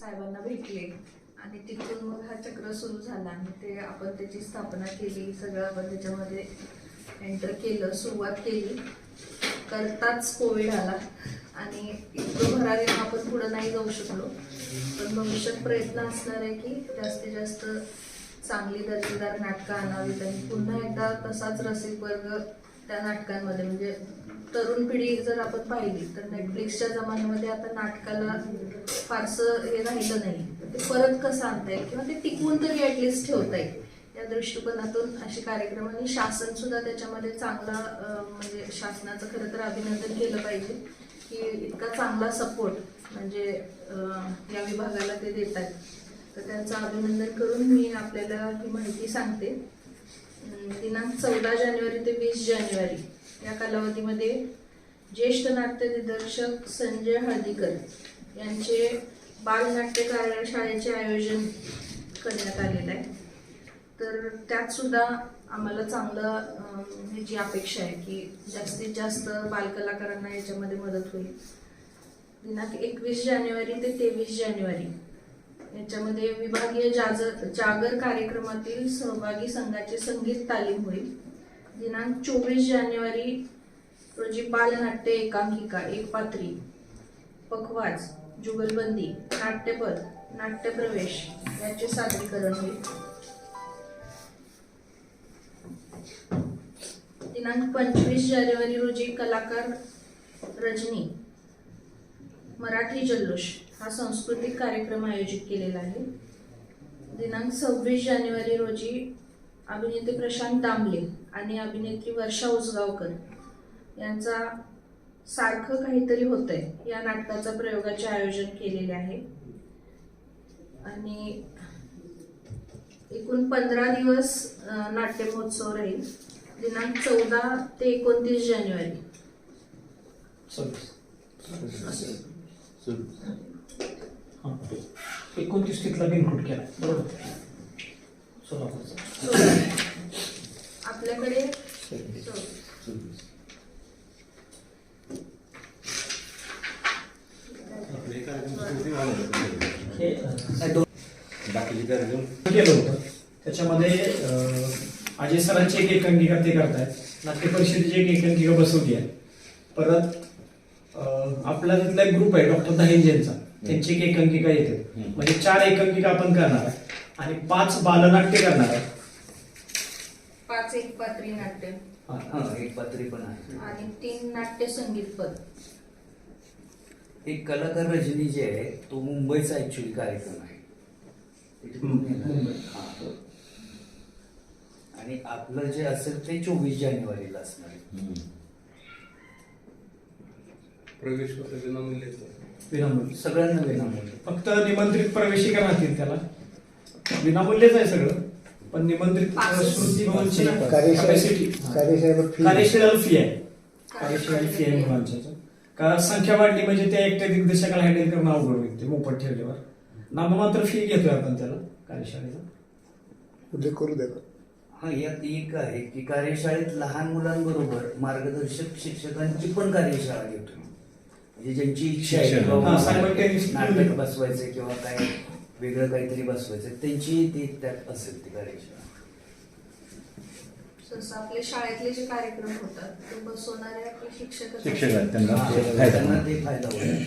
साहेबांना भेटले. आणि तिथून मग हा चक्र सुरू झाला आणि ते आपण त्याची स्थापना केली सगळं आपण त्याच्यामध्ये एंटर केलं सुरुवात केली. करताच कोविड आला. आणि इतकं भरारीनं आपण पुढं नाही जाऊ शकलो. पण भविष्यात प्रयत्न असणार आहे की जास्तीत जास्त चांगली दर्जेदार नाटकं आणावीत आणि पुन्हा एकदा तसाच रसिक वर्ग त्या नाटकांमध्ये म्हणजे तरुण पिढी जर आपण पाहिली तर नेटफ्लिक्सच्या जमान्यामध्ये आता नाटकाला फारसं हे राहिलं नाही. ते परत कसं आणता येईल किंवा ते टिकवून तरी ॲटलिस्ट ठेवता येईल या दृष्टिकोनातून असे कार्यक्रम आणि शासन सुद्धा त्याच्यामध्ये चांगला म्हणजे शासनाचं खरं तर अभिनंदन केलं पाहिजे की इतका चांगला सपोर्ट म्हणजे या विभागाला ते देत आहेत तर त्यांचं अभिनंदन करून मी आपल्याला ही माहिती सांगते. दिनांक चौदा जानेवारी ते वीस जानेवारी या कालावधीमध्ये ज्येष्ठ नाट्य दिग्दर्शक संजय हळदीकर यांचे बालनाट्य कार्यशाळेचे आयोजन करण्यात आलेलं आहे. तर त्यात सुद्धा आम्हाला चांगलं ह्याची अपेक्षा आहे की जास्तीत जास्त बालकलाकारांना याच्यामध्ये मदत होईल. दिनांक एकवीस जानेवारी ते तेवीस जानेवारी याच्यामध्ये विभागीय जागर जागर कार्यक्रमातील सहभागी संघाचे संगीत तालीम होईल. दिनांक चोवीस जानेवारी रोजी बालनाट्य एकांकिका एक पात्री. पखवाज जुगलबंदी नाट्यपद नाट्यप्रवेश याचे सादरीकरण होईल. दिनांक पंचवीस जानेवारी रोजी कलाकार रजनी मराठी जल्लोष. हा सांस्कृतिक कार्यक्रम आयोजित केलेला आहे. दिनांक सव्वीस जानेवारी रोजी अभिनेते प्रशांत दामले आणि अभिनेत्री वर्षा उसगावकर यांचा सारखं काहीतरी होतंय या नाटकाचं प्रयोगाचे आयोजन केलेले आहे. आणि एकूण पंधरा दिवस नाट्य महोत्सव राहील. दिनांक चौदा ते एकोणतीस जानेवारी. हां एकोणतीस तिथला बिनकुट केला बरोबर? सोलापूरचा आपल्याकडे चौ- हे अं, बाकीचे कार्यक्रम केलं होतं. त्याच्यामध्ये अं, अजय सरांची एक एकांकिका ते करतायत. नाट्य परिषदेची एक एकांकिका बसवली आहे. परत अं, आपला तिथला एक ग्रुप आहे डॉक्टर दहेंजेंचा. त्यांची एक एकांकिका येते. म्हणजे चार एकांकिका आपण करणार आहे आणि पाच बालनाट्य करणार आहे पाच एक पात्री नाट्य हा. हा एक पात्री पण आहे आणि तीन नाट्य संगीत पद एक कलाकार रजनी जे आहे तो मुंबईचा ऍक्च्युली कार्यक्रम आहे हम्म, पुण्याला. मुंबई. हा. आणि आपलं जे असेल ते चोवीस जानेवारीला असणार आहे प्रवेश पत्र विनामूल्य विनामूल्य. सगळ्यांना विनामूल्य. फक्त निमंत्रित प्रवेशिका राहतील त्याला. विनामूल्यच आहे सगळं पण निमंत्रित. स्मृती भवनची कॅपॅसिटी. कार्यशाळेला फी आहे. कार्यशाळेला फी आहे मुलांच्या का संख्या वाढली म्हणजे त्या एकट्या दिग्दर्शकाला हँडल करणं अवघड होईल. ते मोफत ठेवल्यावर. नाममात्र फी घेतोय आपण त्याला कार्यशाळेला उल्लेख करू द्या हा यात एक आहे की कार्यशाळेत लहान मुलांबरोबर मार्गदर्शक शिक्षकांची पण कार्यशाळा घेतो म्हणजे ज्यांची इच्छा आहे शिक्षण. की बाबा हा, simultaneous नाटक बसवायचं किंवा काय वेगळं काहीतरी बसवायचं त्यांची ती त्यात असेल ती कार्यशाळा. जसं आपले शाळेतले जे कार्यक्रम होतात ते बसवणारे आपले शिक्षक शिक्षक आहेत त्यांना. हा, फायदा त्यांना होणार. ते फायदा होईल.